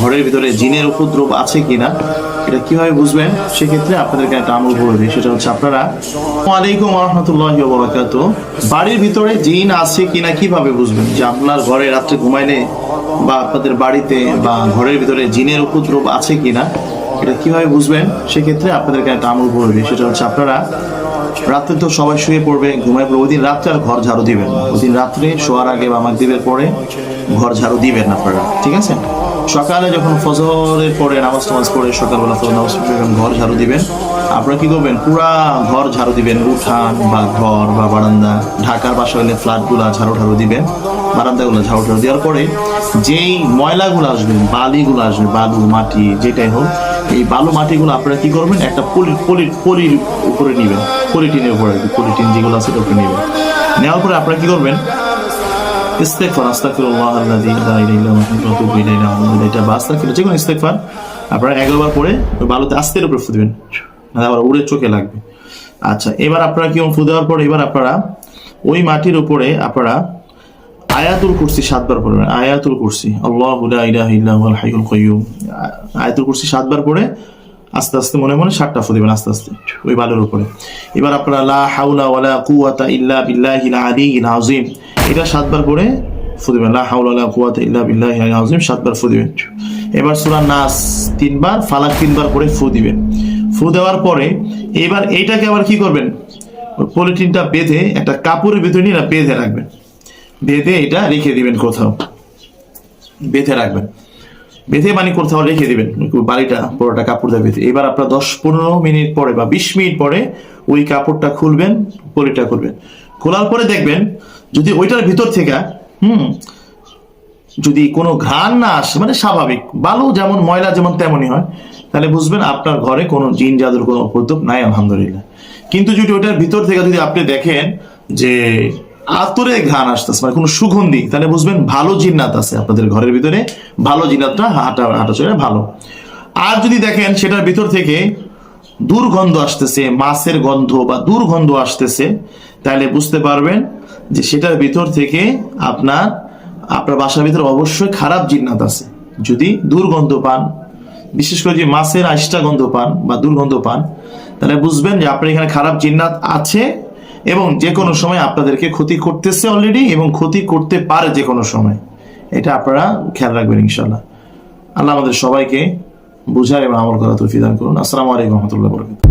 ঘরের ভিতরে জিনের উপদ্রব আছে কিনা, এটা কীভাবে বুঝবেন? সেক্ষেত্রে আপনাদেরকে একটা আমল বলে দিই, সেটা হচ্ছে আপনারা ওয়ালাইকুম রহমতুল্লাহ বরাকাত বাড়ির ভিতরে জিন আছে কিনা কীভাবে বুঝবেন? যে আপনার ঘরে রাত্রে ঘুমাইলে বা আপনাদের বাড়িতে বা ঘরের ভিতরে জিনের উপদ্রব আছে কিনা, এটা কীভাবে বুঝবেন? সেক্ষেত্রে আপনাদেরকে একটা আমল বলে দিই, সেটা হচ্ছে আপনারা রাত্রে তো সবাই শুয়ে পড়বে, ঘুমায় পড়বে। ওই দিন রাত্রে আর ঘর ঝাড়ু দিবেন না। ওই রাত্রে শোয়ার আগে বা মাগরিবের পরে ঘর ঝাড়ু দিবেন আপনারা, ঠিক আছে? সকালে যখন ফজরের পরে নামাজ টামাজ পড়ে, সকালবেলা ফজর নামাজ যখন ঘর ঝাড়ু দিবেন। আপনারা কি করবেন? পুরা ঘর ঝাড়ু দিবেন। উঠান বা ঘর বা বারান্দা, ঢাকার বাসা হলে ফ্ল্যাটগুলা ঝাড়ু ঝাড়ু দিবেন, বারান্দাগুলো ঝাড়ু ঝাড়ু দেওয়ার পরে যেই ময়লাগুলো আসবে, বালিগুলো আসবে, বালু, মাটি, যেটাই হোক এই বালু মাটিগুলো আপনারা কি করবেন? একটা পলি পলি, পলির উপরে নেবেন। পলিটিনের উপরে পলিটিন যেগুলো আছে ওটা নেবেন। নেওয়ার পরে আপনারা কি করবেন? ইস্তেগফার, আস্তাগফিরুল্লাহ আল্লাযী লা ইলাহা ইল্লা এটা বা আস্তাগফিরুল্লাহ যে কোনো ইস্তেগফার, আপনারা একবার পরে ওই বালুতে আস্তের উপরে ফু দিবেন। আবার উড়ে চোখে লাগবে। আচ্ছা এবার আপনারা কি ফু দেওয়ার পরে এবার আপনারা ওই মাটির উপরে আপনারা আয়াতুল কুরসি সাতবার পড়বেন। আয়াতুল কুরসি। আল্লাহু আয়াতুল কুরসি সাতবার পড়ে আস্তে আস্তে মনে মনে সাতটা ফু দিবেন আস্তে আস্তে, ওই বালুর উপরে। এবার আপনারা লা হাওলা ওয়ালা কুওয়াতা ইল্লা আযীম। এটা সাতবার পড়ে ফু দিবেন। লা হাওলা ওয়ালা কুওয়াতা ইল্লা আযীম সাতবার ফু দিবেন। এবার সূরা নাস তিনবার, ফালাক তিনবার পড়ে ফু দিবেন। ফু দেওয়ার পরে এবার এইটাকে আবার কি করবেন? পলিথিনটা বেঁধে একটা কাপড়ের ভিতরে নিয়ে বেঁধে রাখবেন। বেঁধে এটা রেখে দিবেন কোথাও। বেঁধে রাখবেন। বেঁধে মানে কোথাও রেখে দিবেন। বাড়িটা, পুরোটা কাপড় দিয়ে বেঁধে। এবার আপনার দশ পনেরো মিনিট পরে বা বিশ মিনিট পরে ওই কাপড়টা খুলবেন, পলিটা খুলবেন। খোলার পরে দেখবেন যদি ওইটার ভিতর থেকে, হুম, যদি কোনো ঘ্রাণ না আসে মানে স্বাভাবিক, বালু যেমন ময়লা যেমন তেমনই হয়, তাহলে বুঝবেন আপনার ঘরে কোনো জিন জাদুর কোনো উপদ্রব নাই, আলহামদুলিল্লাহ। কিন্তু যদি ওইটার ভিতর থেকে যদি আপনি দেখেন যে আতরে ঘ্রাণ আসতেছে মানে কোনো সুগন্ধি। তাহলে বুঝবেন ভালো জিন্নাত আছে আপনাদের ঘরের ভিতরে। ভালো জিন্নাতটা হাঁটা হাঁটা চলে ভালো। আর যদি দেখেন সেটার ভিতর থেকে দুর্গন্ধ আসতেছে, মাছের গন্ধ বা দুর্গন্ধ আসতেছে, তাহলে বুঝতে পারবেন যে সেটার ভিতর থেকে আপনার আপনার বাসার ভিতরে অবশ্যই খারাপ জিন্নাত আছে। যদি দুর্গন্ধ পান, বিশেষ করে যে মাছের আইসটা গন্ধ পান বা দুর্গন্ধ পান, তাহলে বুঝবেন যে আপনার এখানে খারাপ জিন্নাত আছে এবং যে কোনো সময় আপনাদেরকে ক্ষতি করতেছে অলরেডি এবং ক্ষতি করতে পারে যে কোনো সময়। এটা আপনারা খেয়াল রাখবেন ইনশাল্লাহ আল্লাহ আমাদের সবাইকে বুঝার এবং আমল করা তৌফিক দান করুন। আসসালামু আলাইকুম রহমতুল্লাহ বরকাত